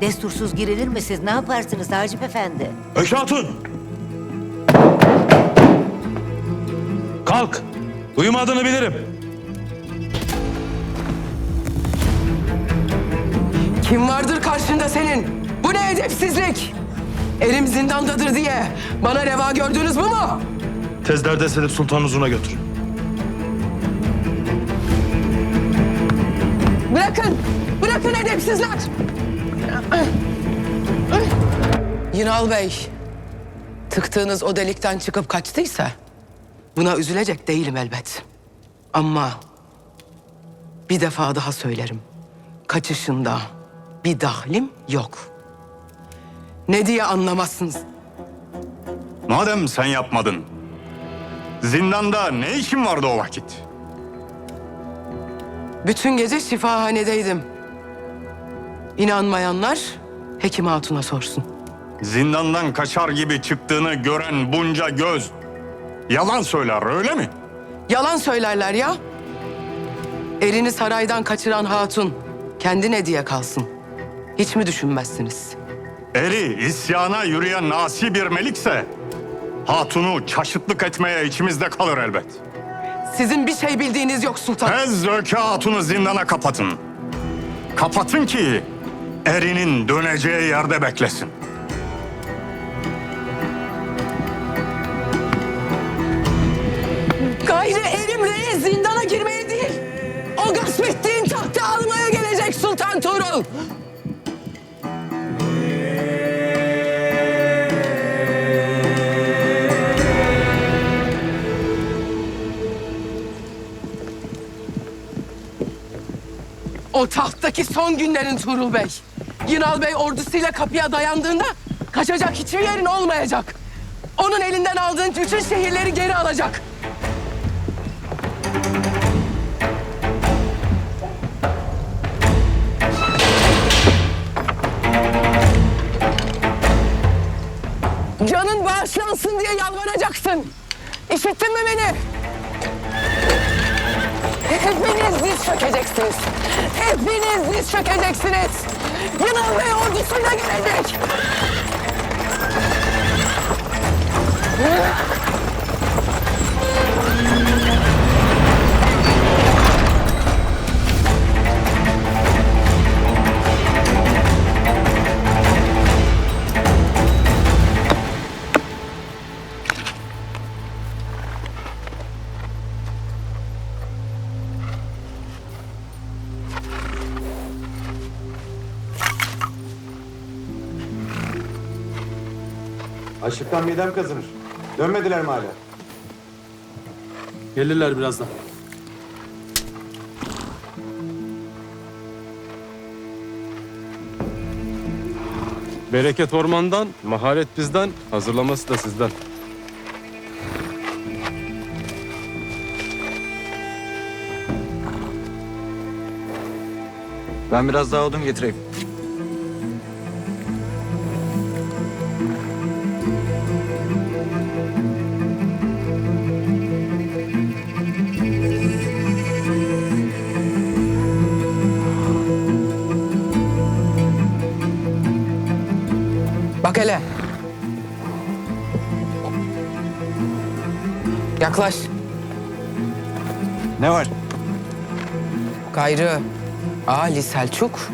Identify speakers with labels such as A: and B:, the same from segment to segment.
A: Destursuz girilir mi siz? Ne yaparsınız Hacip Efendi?
B: Ökü Hatun! Kalk! Uyumadığını bilirim.
C: Kim vardır karşında senin? Bu ne edepsizlik? Elim zindandadır diye bana reva gördünüz bu mu?
B: Tezlerde Sedef Sultan Uzun'a götür.
C: Bırakın! Bırakın edepsizler! Yinal Bey, tıktığınız o delikten çıkıp kaçtıysa buna üzülecek değilim elbet. Ama bir defa daha söylerim. Kaçışında bir dahlim yok. Ne diye anlamazsınız?
D: Madem sen yapmadın, zindanda ne işin vardı o vakit?
C: Bütün gece şifahanedeydim. İnanmayanlar Hekim Hatun'a sorsun.
D: Zindandan kaçar gibi çıktığını gören bunca göz yalan söyler öyle mi?
C: Yalan söylerler ya. Erini saraydan kaçıran hatun kendine diye kalsın. Hiç mi düşünmezsiniz?
D: Eri isyana yürüyen nasi bir melikse hatunu çaşıtlık etmeye içimizde kalır elbet.
C: Sizin bir şey bildiğiniz yok sultan.
D: Tez Öke Hatun'u zindana kapatın. Kapatın ki erinin döneceği yerde beklesin.
C: Gayrı erim reis zindana girmeye değil. O gasp ettiğin tahtı almaya gelecek Sultan Tuğrul. O tahttaki son günlerin Tuğrul Bey. Yınal Bey ordusuyla kapıya dayandığında kaçacak hiçbir yerin olmayacak. Onun elinden aldığın bütün şehirleri geri alacak. Canın bağışlansın diye yalvaracaksın. İşittin mi beni? Hepiniz diz çökeceksiniz. Hepiniz diz çökeceksiniz. Yılan Bey ordusuyla gelecek.
E: Açlıktan midem kazınır. Dönmediler mi hala?
F: Gelirler birazdan. Bereket ormandan, maharet bizden, hazırlaması da sizden.
E: Ben biraz daha odun getireyim.
C: Yaklaş.
E: Ne var?
C: Gayrı Ali Selçuk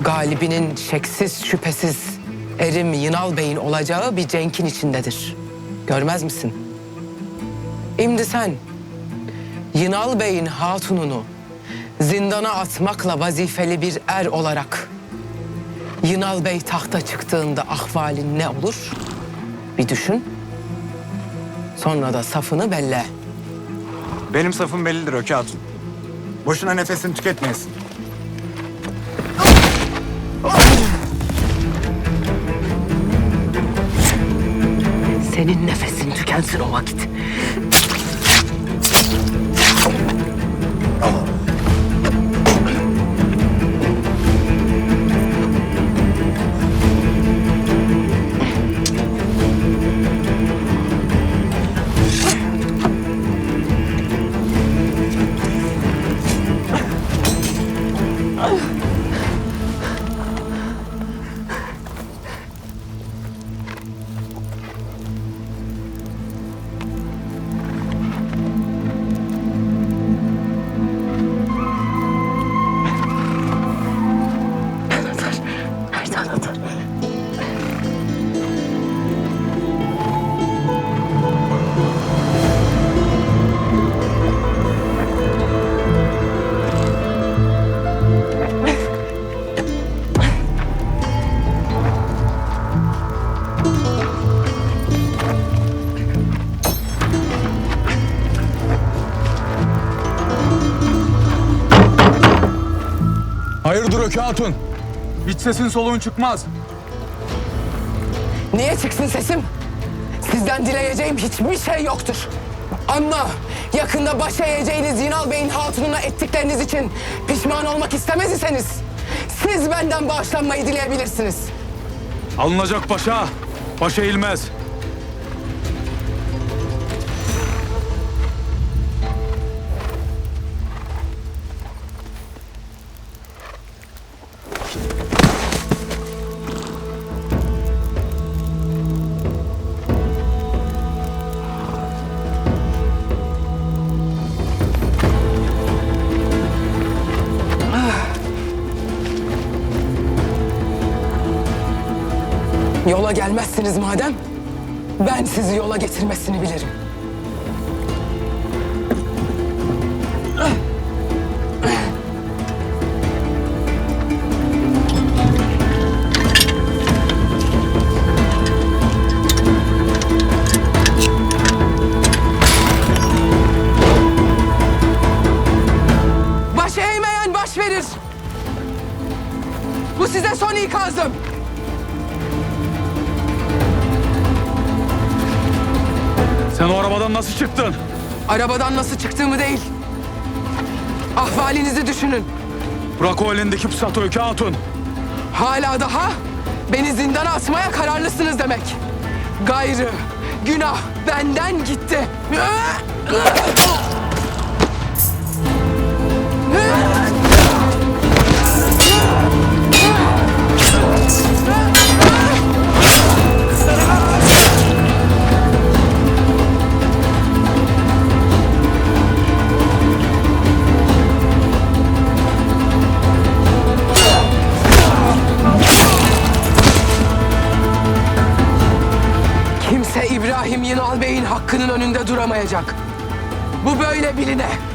C: galibinin şeksiz şüphesiz Erim Yınal Bey'in olacağı bir cenkin içindedir. Görmez misin? Şimdi sen Yınal Bey'in hatununu zindana atmakla vazifeli bir er olarak Yınal Bey tahta çıktığında ahvalin ne olur? Bir düşün. Sonra da safını belle.
E: Benim safım bellidir Öke Hatun. Boşuna nefesini tüketmeyesin.
C: Senin nefesin tükensin o vakit.
B: Hayırdır Öke Hatun? Hiç sesin soluğun çıkmaz.
C: Niye çıksın sesim? Sizden dileyeceğim hiçbir şey yoktur. Ama yakında baş eğeceğiniz Yinal Bey'in hatununa ettikleriniz için pişman olmak istemez iseniz siz benden bağışlanmayı dileyebilirsiniz.
B: Alınacak paşa. Paşa eğilmez.
C: Yola gelmezsiniz madem ben sizi yola getirmesini bilirim. Baş eğmeyen baş verir. Bu size son ikazım.
B: Sen o arabadan nasıl çıktın?
C: Arabadan nasıl çıktığımı değil. Ahvalinizi düşünün.
B: Bırak o elindeki pusatı Öke Hatun.
C: Hala daha beni zindana atmaya kararlısınız demek. Gayrı, günah benden gitti. Kimse İbrahim Yınal Bey'in hakkının önünde duramayacak. Bu böyle biline.